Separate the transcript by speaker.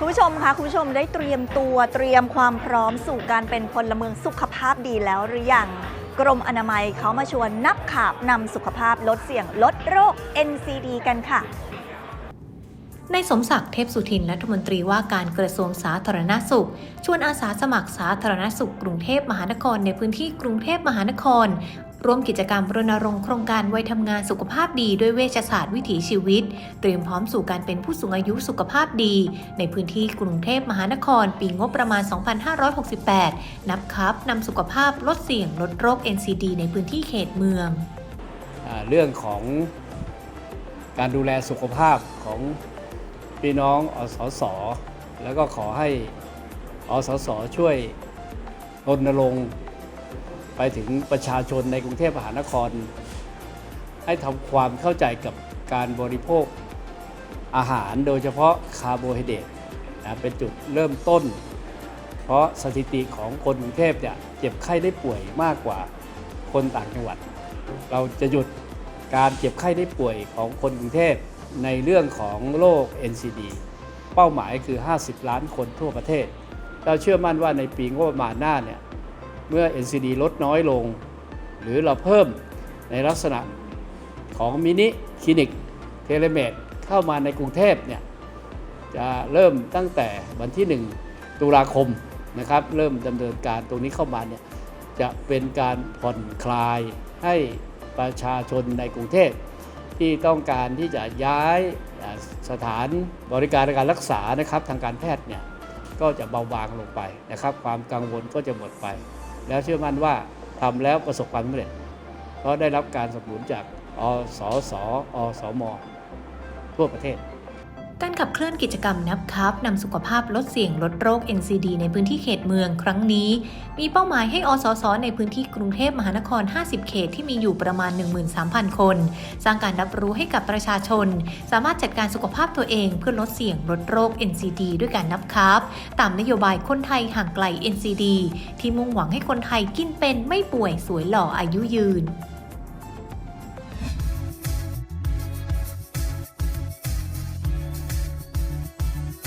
Speaker 1: คุณผู้ชมคะคุณผู้ชมได้เตรียมตัวเตรียมความพร้อมสู่การเป็นพลเมืองสุขภาพดีแล้วหรือยังกรมอนามัยเขามาชวนนับข่าบนำสุขภาพลดเสี่ยงลดโรค NCD กันค่ะ
Speaker 2: ในายสมศักดิ์เทพสุทินรัฐมนตรีว่าการกระทรวงสาธารณสุข ชวนอาสาสมัครสาธารณสุขกรุงเทพมหานครในพื้นที่กรุงเทพมหานคร ร่วมกิจกรรมรณรงค์โครงการวัยทำงานสุขภาพดีด้วยเวชศาสตร์วิถีชีวิต เตรียมพร้อมสู่การเป็นผู้สูงอายุสุขภาพดี ในพื้นที่กรุงเทพมหานคร ปีงบประมาณ 2568 นับครับนำสุขภาพลดเสี่ยงลดโรค NCD ในพื้นที่เขตเมือง
Speaker 3: อเรื่องของการดูแลสุขภาพของพี่น้องอสส แล้วก็ขอให้อสส ช่วยรณรงค์ ไปถึงประชาชนในกรุงเทพมหานคร ให้ทำความเข้าใจกับการบริโภคอาหารโดยเฉพาะคาร์โบไฮเดรตนะเป็นจุดเริ่มต้น เพราะสถิติของคนกรุงเทพเนี่ยเจ็บไข้ได้ป่วยมากกว่าคนต่างจังหวัด เราจะหยุดการเจ็บไข้ได้ป่วยของคนกรุงเทพในเรื่องของโรค NCD เป้าหมายคือ 50 ล้านคนทั่วประเทศ เราเชื่อมั่นว่าในปีงบประมาณหน้าเนี่ย เมื่อ NCD ลดน้อยลง หรือเราเพิ่มในลักษณะของมินิคลินิกเทเลเมดเข้ามาในกรุงเทพเนี่ยจะเริ่มตั้งแต่วันที่ 1 ตุลาคมนะครับเริ่มดำเนินการตรงนี้เข้ามาเนี่ยจะเป็นการผ่อนคลายให้ประชาชนในกรุงเทพที่ต้องการที่จะย้ายสถานบริการการรักษานะครับทางการแพทย์เนี่ยก็จะเบาบางลงไปนะครับ ความกังวลก็จะหมดไป แล้วเชื่อมั่นว่าทำแล้วประสบความสำเร็จ เพราะได้รับการสนับสนุนจากอสสอสมทั่วประเทศ
Speaker 2: การขับเคลื่อนกิจกรรมนับครับนำสุขภาพลดเสี่ยงลดโรค NCD ในพื้นที่เขตเมืองครั้งนี้ มีเป้าหมายให้อสสในพื้นที่กรุงเทพมหานคร 50 เขตที่มีอยู่ประมาณ 13,000 คน สร้างการรับรู้ให้กับประชาชน สามารถจัดการสุขภาพตัวเองเพื่อลดเสี่ยงลดโรค NCD ด้วยการนับครับตามนโยบายคนไทยห่างไกล NCD ที่มุ่งหวังให้คนไทยกินเป็นไม่ป่วยสวยหล่ออายุยืน